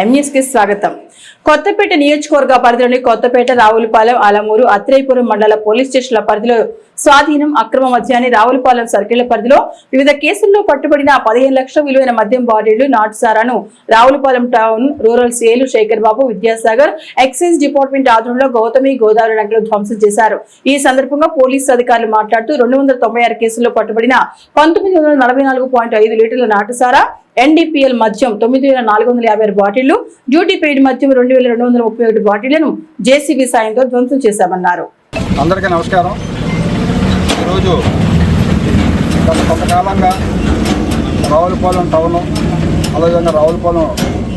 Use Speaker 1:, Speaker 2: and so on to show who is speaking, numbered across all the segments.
Speaker 1: ఎంన్యూస్కి స్వాగతం. కొత్తపేట నియోజకవర్గ పరిధిలోని కొత్తపేట రావులపాలెం అలమూరు అత్రేయపురం మండల పోలీస్ స్టేషన్ల పరిధిలో స్వాధీనం అక్రమ మద్యాన్ని రావులపాలెం సర్కిళ్ళ పరిధిలో వివిధ కేసుల్లో పట్టుబడిన పదిహేను లక్షల విలువైన మద్యం బాటిళ్ళు నాటుసారాను రావులపాలెం టౌన్ రూరల్ సేలు శేఖర్ బాబు విద్యాసాగర్ ఎక్సైజ్ డిపార్ట్మెంట్ ఆధ్వర్యంలో గౌతమి గోదావరి నగరం ధ్వంసం చేశారు. ఈ సందర్భంగా పోలీసు అధికారులు మాట్లాడుతూ రెండు వందల తొంభై ఆరు కేసుల్లో పట్టుబడిన పంతొమ్మిది వందల నలభై నాలుగు పాయింట్ ఐదు లీటర్ల నాటుసారా ఎన్డీపీఎల్ మద్యం తొమ్మిది వేల నాలుగు వందల యాభై ఆరు బాటిళ్ళు డ్యూటీ పెయిడ్ మద్యం రెండు వేల రెండు వందల ముప్పై ఒకటి బాటిళ్ళను జేసీబీ సాయంతో ధ్వంసం చేశామన్నారు.
Speaker 2: అందరికీ నమస్కారం. ఈరోజు గత కొంతకాలంగా రావులపాలెం టౌన్ అదేవిధంగా రావులపాలెం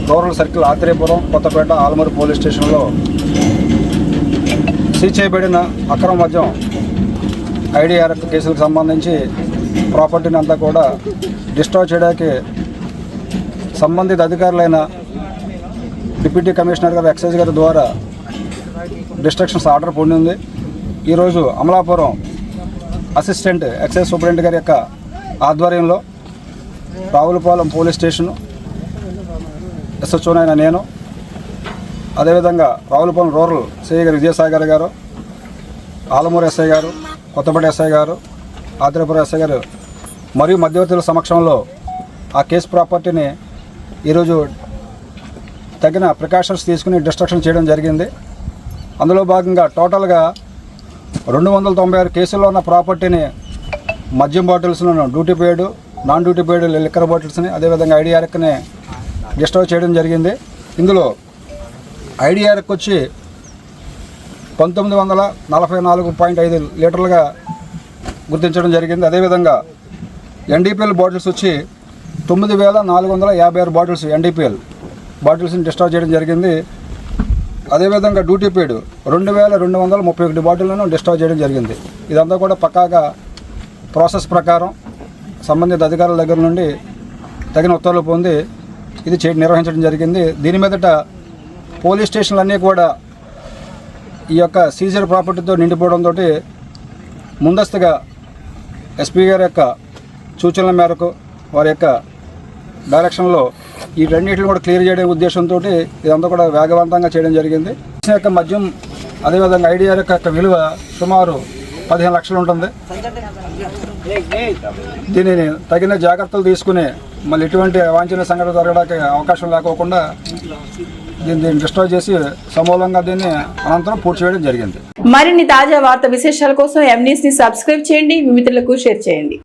Speaker 2: గవర్నల్ సర్కిల్ ఆత్రేయపురం కొత్తపేట ఆలమూరు పోలీస్ స్టేషన్లో సీజ్ చేయబడిన అక్రమ మద్యం ఐడిఆర్ఎఫ్ కేసులకు సంబంధించి ప్రాపర్టీని అంతా కూడా డిస్ట్రాయ్ చేయడానికి సంబంధిత అధికారులైన డిప్యూటీ కమిషనర్ గారు ఎక్సైజ్ గారి ద్వారా డిస్ట్రక్షన్స్ ఆర్డర్ పొందింది ఈరోజు అమలాపురం అసిస్టెంట్ ఎక్సైజ్ సూపరింటెండెంట్ గారి యొక్క ఆధ్వర్యంలో రావులపాలెం పోలీస్ స్టేషను ఎస్హెచ్ఓనైన నేను అదేవిధంగా రావులపాలెం రూరల్ సిఐ గారు విజయసాగర్ గారు ఆలమూరు ఎస్ఐ గారు కొత్తపేట ఎస్ఐ గారు ఆత్రేపురం ఎస్ఐ గారు మరియు మధ్యవర్తుల సమక్షంలో ఆ కేసు ప్రాపర్టీని ఈరోజు తగిన ప్రికాషన్స్ తీసుకుని డిస్ట్రక్షన్ చేయడం జరిగింది. అందులో భాగంగా టోటల్గా రెండు వందల తొంభై ఆరు కేసుల్లో ఉన్న ప్రాపర్టీని మద్యం బాటిల్స్ను duty paid non duty paid liquor బాటిల్స్ని అదేవిధంగా ఐడిఆర్ఎక్ని డిస్ట్రాయ్ చేయడం జరిగింది. ఇందులో ఐడిఆర్ఎక్ వచ్చి పంతొమ్మిది వందల నలభై నాలుగు పాయింట్ ఐదు లీటర్లుగా గుర్తించడం జరిగింది. అదేవిధంగా ఎన్డీపీఎల్ బాటిల్స్ వచ్చి తొమ్మిది వేల నాలుగు వందల యాభై ఆరు బాటిల్స్ ఎన్డీపీఎల్. బాటిల్స్ని డిశ్చార్జ్ చేయడం జరిగింది. అదేవిధంగా డ్యూటీ పేడ్ రెండు వేల రెండు వందల ముప్పై ఒకటి బాటిళ్ళను డిశ్చార్జ్ చేయడం జరిగింది. ఇదంతా కూడా పక్కాగా ప్రాసెస్ ప్రకారం సంబంధిత అధికారుల దగ్గర నుండి తగిన ఉత్తర్వులు పొంది ఇది చే నిర్వహించడం జరిగింది. దీని మీదట పోలీస్ స్టేషన్లన్నీ కూడా ఈ యొక్క సీజర్ ప్రాపర్టీతో నిండిపోవడంతో ముందస్తుగా ఎస్పీ గారి యొక్క సూచనల మేరకు వారి యొక్క డైరెక్షన్లో ఈ రెండింటిని కూడా క్లియర్ చేయడం ఉద్దేశంతో ఇదంతా కూడా వేగవంతంగా చేయడం జరిగింది. యొక్క మద్యం అదేవిధంగా ఐడియా యొక్క విలువ సుమారు పదిహేను లక్షలు ఉంటుంది. దీనిని తగిన జాగ్రత్తలు తీసుకుని మళ్ళీ ఎటువంటి అవాంఛనీయ సంఘటన జరగడానికి అవకాశం లేకోకుండా దీన్ని దీన్ని డిస్ట్రాయ్ చేసి సమూలంగా దీన్ని అనంతరం పూర్తి చేయడం జరిగింది.
Speaker 1: మరిన్ని తాజా వార్త విశేషాల కోసం ఎంన్యూస్ని సబ్స్క్రైబ్ చేయండి. మిత్రులకు షేర్ చేయండి.